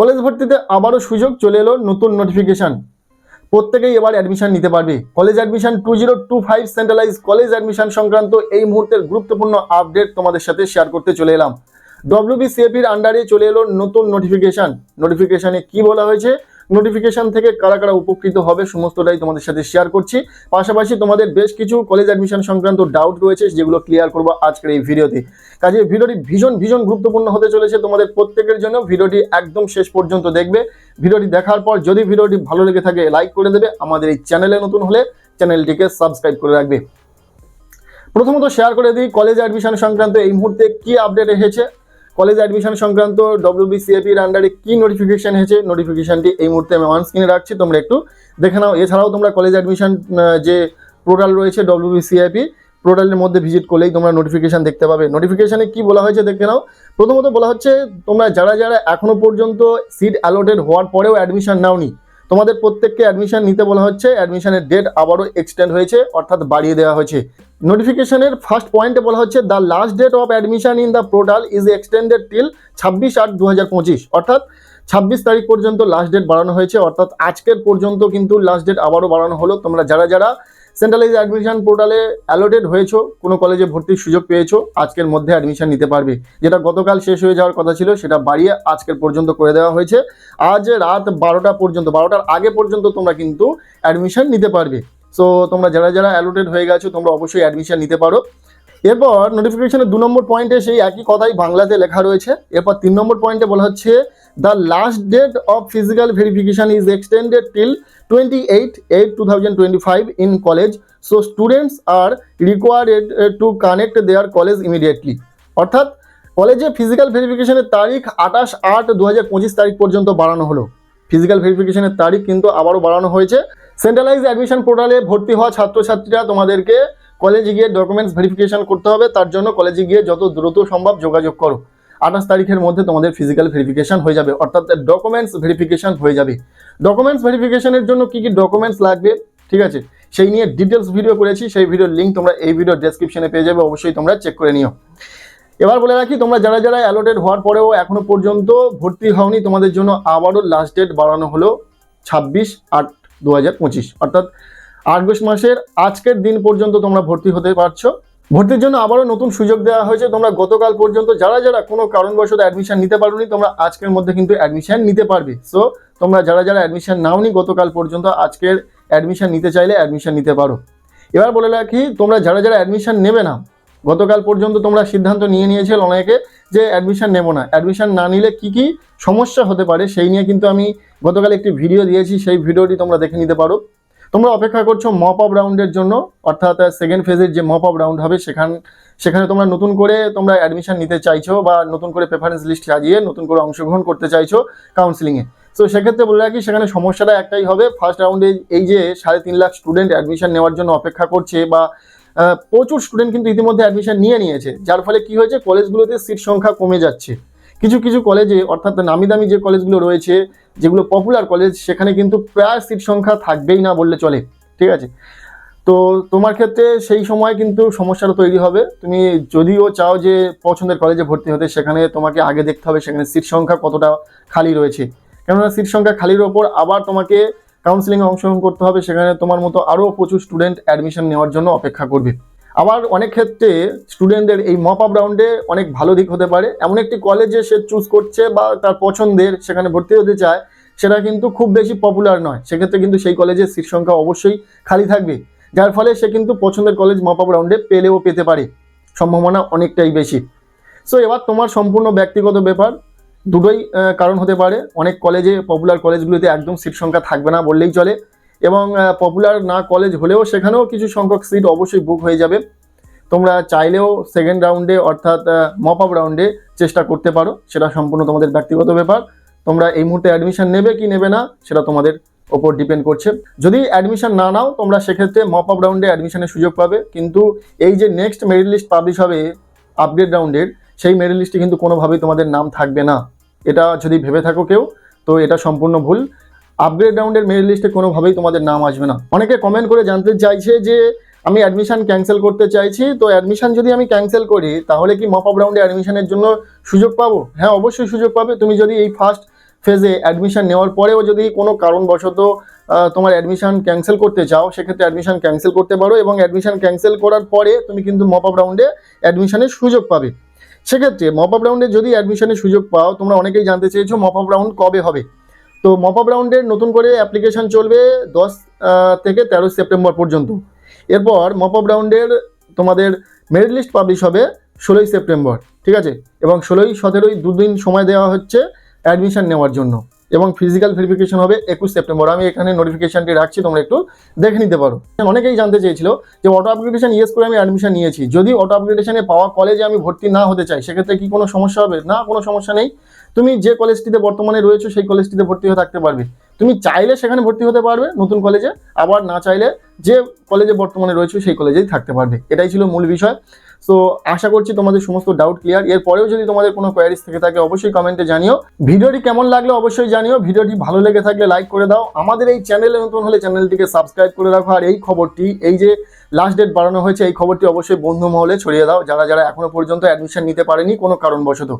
College ভর্তিতে আবারও সুযোগ চলে এলো নতুন নোটিফিকেশান প্রত্যেকেই এবার অ্যাডমিশন নিতে পারবে। College admission two zero two five centralise college admission সংক্রান্ত এই মুহূর্তের গুরুত্বপূর্ণ আপডেট তোমাদের সাথে শেয়ার করতে চলে এলাম। ডব্লিউবিসিএপির আন্ডারে চলে এলো নতুন নোটিফিকেশান নোটিফিকেশানে কি বলা হয়েছে? নোটিফিকেশন থেকে কারা কারা উপকৃত হবে সমস্তটাই তোমাদের সাথে শেয়ার করছি। পাশাপাশি তোমাদের বেশ কিছু কলেজ অ্যাডমিশন সংক্রান্ত ডাউট রয়েছে, যেগুলো ক্লিয়ার করব আজকের এই ভিডিওতে। কাজে ভিডিওটি ভীষণ ভীষণ গুরুত্বপূর্ণ হতে চলেছে তোমাদের প্রত্যেকের জন্য। ভিডিওটি একদম শেষ পর্যন্ত দেখবে। ভিডিওটি দেখার পর যদি ভিডিওটি ভালো লেগে থাকে লাইক করে দেবে। আমাদের এই চ্যানেলে নতুন হলে চ্যানেলটিকে সাবস্ক্রাইব করে রাখবে। প্রথমত শেয়ার করে দিই কলেজ অ্যাডমিশন সংক্রান্ত এই মুহূর্তে কি আপডেট এসেছে? কলেজ অ্যাডমিশন সংক্রান্ত ডব্লিউবিসিএপির আন্ডারে কি নোটিফিকেশন এসেছে নোটিফিকেশনটি এই মুহূর্তে আমি অন স্ক্রিনে রাখছি, তোমরা একটু দেখে নাও। এছাড়াও তোমরা কলেজ অ্যাডমিশন যে পোর্টাল রয়েছে ডব্লিউবিসিআইপি পোর্টালের মধ্যে ভিজিট করলেই তোমরা নোটিফিকেশান দেখতে পাবে। নোটিফিকেশানে কি বলা হয়েছে দেখে নাও। প্রথমত বলা হচ্ছে, তোমরা যারা যারা এখনও পর্যন্ত সিট অ্যালোটেড হওয়ার পরেও অ্যাডমিশন নাওনি তোমাদের প্রত্যেককে অ্যাডমিশন নিতে বলা হচ্ছে। অ্যাডমিশনের ডেট আবারও এক্সটেন্ড হয়েছে, অর্থাৎ বাড়িয়ে দেওয়া হয়েছে। নোটিফিকেশনের ফার্স্ট পয়েন্টে বলা হচ্ছে the last date of admission in the portal is extended till ছাব্বিশ আট দু অর্থাৎ ছাব্বিশ তারিখ পর্যন্ত লাস্ট ডেট বাড়ানো হয়েছে, অর্থাৎ আজকের পর্যন্ত কিন্তু লাস্ট ডেট আবারও বাড়ানো হলো। তোমরা যারা যারা সেন্ট্রালাইজ অ্যাডমিশন পোর্টালে অ্যালোটেড হয়েছো, কোনো কলেজে ভর্তির সুযোগ পেয়েছ, আজকের মধ্যে অ্যাডমিশন নিতে পারবে। যেটা গতকাল শেষ হয়ে যাওয়ার কথা ছিল, সেটা বাড়িয়ে আজকের পর্যন্ত করে দেওয়া হয়েছে। আজ রাত বারোটা পর্যন্ত, বারোটার আগে পর্যন্ত তোমরা কিন্তু অ্যাডমিশন নিতে পারবে। সো তোমরা যারা যারা অ্যালোটেড হয়ে গেছো, তোমরা অবশ্যই অ্যাডমিশন নিতে পারো। এরপর নোটিফিকেশনের দু নম্বর পয়েন্টে সেই একই কথাই বাংলাতে লেখা রয়েছে। এরপর তিন নম্বর পয়েন্টে বলা হচ্ছে the last date of physical verification is extended till twenty eight eight two thousand twenty five in college so students are required to connect their college immediately অর্থাৎ কলেজে ফিজিক্যাল ভেরিফিকেশনের তারিখ আঠাশ আট দু তারিখ পর্যন্ত বাড়ানো হলো। ফিজিক্যাল ভেরিফিকেশনের তারিখ কিন্তু আবারও বাড়ানো হয়েছে। সেন্ট্রালাইজ অ্যাডমিশন পোর্টালে ভর্তি হওয়া ছাত্রছাত্রীরা তোমাদেরকে কলেজে গিয়ে ডকুমেন্টস ভেরিফিকেশন করতে হবে, তার জন্য কলেজে গিয়ে যত দ্রুত সম্ভব যোগাযোগ করো। আঠাশ তারিখের মধ্যে তোমাদের ফিজিক্যাল ভেরিফিকেশন হয়ে যাবে, অর্থাৎ ডকুমেন্টস ভেরিফিকেশন হয়ে যাবে। ডকুমেন্টস ভেরিফিকেশনের জন্য কি কি ডকুমেন্টস লাগবে? ঠিক আছে, সেই নিয়ে ডিটেলস ভিডিও করেছি, সেই ভিডিওর লিঙ্ক তোমরা এই ভিডিও ডেসক্রিপশনে পেয়ে যাবে, অবশ্যই তোমরা চেক করে নিও। এবার বলে রাখি, তোমরা যারা যারা অ্যালোটেড হওয়ার পরেও এখনও পর্যন্ত ভর্তি হওনি, তোমাদের জন্য আবারও লাস্ট ডেট বাড়ানো হলো ছাব্বিশ আট দু অর্থাৎ আগস্ট মাসের আজকের দিন পর্যন্ত তোমরা ভর্তি হতে পারছ। ভর্তির জন্য আবারও নতুন সুযোগ দেওয়া হয়েছে। তোমরা গতকাল পর্যন্ত যারা যারা কোনো কারণবশত অ্যাডমিশন নিতে পারোনি, তোমরা আজকের মধ্যে কিন্তু অ্যাডমিশন নিতে পারবে। সো তোমরা যারা যারা অ্যাডমিশন নাওনি, গতকাল পর্যন্ত আজকের অ্যাডমিশন নিতে চাইলে অ্যাডমিশন নিতে পারো। এবার বলে রাখি, তোমরা যারা যারা অ্যাডমিশন নেবে না, গতকাল পর্যন্ত তোমরা সিদ্ধান্ত নিয়ে নিয়েছিল অনেকে যে অ্যাডমিশন নেব না। অ্যাডমিশন না নিলে কি কি সমস্যা হতে পারে, সেই নিয়ে কিন্তু আমি গতকাল একটি ভিডিও দিয়েছি। সেই ভিডিওটি তোমরা দেখে নিতে পারো। তোমরা অপেক্ষা করছ মপ আপ রাউন্ডের জন্য, অর্থাৎ সেকেন্ড ফেজের যে মপ আপ রাউন্ড হবে, সেখান সেখানে তোমরা নতুন করে তোমরা অ্যাডমিশন নিতে চাইছো বা নতুন করে প্রেফারেন্স লিস্ট সাজিয়ে নতুন করে অংশগ্রহণ করতে চাইছো কাউন্সিলিংয়ে তো সেক্ষেত্রে বলে রাখি, সেখানে সমস্যাটা একটাই হবে ফার্স্ট রাউন্ডে এই যে সাড়ে তিন লাখ স্টুডেন্ট অ্যাডমিশন নেওয়ার জন্য অপেক্ষা করছে বা প্রচুর স্টুডেন্ট কিন্তু ইতিমধ্যে অ্যাডমিশন নিয়ে নিয়েছে। যার ফলে কি হয়েছে কলেজগুলোতে সিট সংখ্যা কমে যাচ্ছে। কিছু কিছু কলেজে অর্থাৎ নামি দামি যে কলেজগুলো রয়েছে, যেগুলো পপুলার কলেজ সেখানে কিন্তু প্রায় সিট সংখ্যা থাকবেই না বললে চলে, ঠিক আছে? তো তোমার ক্ষেত্রে সেই সময় কিন্তু সমস্যাটা তৈরি হবে। তুমি যদিও চাও যে পছন্দের কলেজে ভর্তি হতে, সেখানে তোমাকে আগে দেখতে হবে সেখানে সিট সংখ্যা কতটা খালি রয়েছে। কেননা সিট সংখ্যা খালির ওপর আবার তোমাকে কাউন্সিলিংয়ে অংশগ্রহণ করতে হবে, সেখানে তোমার মতো আরও প্রচুর স্টুডেন্ট অ্যাডমিশন নেওয়ার জন্য অপেক্ষা করবে। আবার অনেক ক্ষেত্রে স্টুডেন্টদের এই মপ আপ রাউন্ডে অনেক ভালো দিক হতে পারে। এমন একটি কলেজে সে চুজ করছে বা তার পছন্দের সেখানে ভর্তি হতে চায়, সেটা কিন্তু খুব বেশি পপুলার নয়। সেক্ষেত্রে কিন্তু সেই কলেজের সিট সংখ্যা অবশ্যই খালি থাকবে। যার ফলে সে কিন্তু পছন্দের কলেজ মপ আপ রাউন্ডে পেলেও পেতে পারে। সম্ভাবনা অনেকটাই বেশি। সো এবার তোমার সম্পূর্ণ ব্যক্তিগত ব্যাপার। দুটোই কারণ হতে পারে। অনেক কলেজে পপুলার কলেজগুলিতে একদম সিট সংখ্যা থাকবে না বললেই চলে। এবং পপুলার না কলেজ হলেও সেখানেও কিছু সংখ্যক সিট অবশ্যই বুক হয়ে যাবে। তোমরা চাইলেও সেকেন্ড রাউন্ডে অর্থাৎ মপ আপ রাউন্ডে চেষ্টা করতে পারো। সেটা সম্পূর্ণ তোমাদের ব্যক্তিগত ব্যাপার। তোমরা এই মুহূর্তে অ্যাডমিশন নেবে কি নেবে না, সেটা তোমাদের ওপর ডিপেন্ড করছে। যদি অ্যাডমিশন না নাও, তোমরা সেক্ষেত্রে মপ আপ রাউন্ডে অ্যাডমিশনের সুযোগ পাবে। কিন্তু এই যে নেক্সট মেরিট লিস্ট পাবলিশ হবে আপডেট রাউন্ডের সেই মেরিট লিস্টে কিন্তু কোনোভাবেই তোমাদের নাম থাকবে না। এটা যদি ভেবে থাকো কেউ, তো এটা সম্পূর্ণ ভুল। আপগ্রেড রাউন্ডের মেরিট লিস্টে কোনোভাবেই তোমাদের নাম আসবে না। অনেকে কমেন্ট করে জানতে চাইছে যে, আমি অ্যাডমিশন ক্যান্সেল করতে চাইছি, তো অ্যাডমিশন যদি আমি ক্যান্সেল করি, তাহলে কি মপ আপ রাউন্ডে অ্যাডমিশনের জন্য সুযোগ পাবো? হ্যাঁ অবশ্যই সুযোগ পাবে। তুমি যদি এই ফার্স্ট ফেজে অ্যাডমিশন নেওয়ার পরেও যদি কোনো কারণবশত তোমার অ্যাডমিশন ক্যান্সেল করতে চাও, সেক্ষেত্রে অ্যাডমিশন ক্যান্সেল করতে পারো এবং অ্যাডমিশন ক্যান্সেল করার পরে তুমি কিন্তু মপ আপ রাউন্ডে অ্যাডমিশনের সুযোগ পাবে। সেক্ষেত্রে মপ আপ রাউন্ডে যদি অ্যাডমিশনের সুযোগ পাও, তোমরা অনেকেই জানতে চেয়েছো মপ আপ রাউন্ড কবে হবে। তো মপ রাউন্ডের নতুন করে অ্যাপ্লিকেশন চলবে দশ থেকে তেরো সেপ্টেম্বর পর্যন্ত। এরপর মপ রাউন্ডের তোমাদের মেরিট লিস্ট পাবলিশ হবে ষোলোই সেপ্টেম্বর, ঠিক আছে? এবং ষোলোই, সতেরোই দুদিন সময় দেওয়া হচ্ছে অ্যাডমিশন নেওয়ার জন্য। এবং ফিজিক্যাল ভেরিফিকেশন হবে একুশ সেপ্টেম্বর। আমি এখানে নোটিফিকেশনটি রাখছি, তোমরা একটু দেখে নিতে পারো। অনেকেই জানতে চেয়েছিল যে অটো আপগ্রেডেশন ইয়েস করে আমি অ্যাডমিশন নিয়েছি। যদি অটো আপগ্রেডেশনে পাওয়া কলেজে আমি ভর্তি না হতে চাই, সেক্ষেত্রে কি কোনো সমস্যা হবে? না, কোনো সমস্যা নেই। তুমি যে কলেজটিতে বর্তমানে রয়েছে, সেই কলেজটিতে ভর্তি হয়ে থাকতে পারবে। তুমি চাইলে সেখানে ভর্তি হতে পারবে নতুন কলেজে আবার না চাইলে যে কলেজে বর্তমানে রয়েছে, সেই কলেজেই থাকতে পারবে। এটাই ছিল মূল বিষয়। সো আশা করছি তোমাদের সমস্ত ডাউট ক্লিয়ার এরপরেও যদি তোমাদের কোনো কোয়ারিজ থেকে থাকে, অবশ্যই কমেন্টে জানিও। ভিডিওটি কেমন লাগল অবশ্যই জানিও। ভিডিওটি ভালো লেগে থাকলে লাইক করে দাও। আমাদের এই চ্যানেলে নতুন হলে চ্যানেলটিকে সাবস্ক্রাইব করে রাখো। আর এই খবরটি, এই যে লাস্ট ডেট বাড়ানো হয়েছে, এই খবরটি অবশ্যই বন্ধু মহলে ছড়িয়ে দাও। যারা যারা এখনও পর্যন্ত অ্যাডমিশন নিতে পারেনি, কোনো কারণবশত।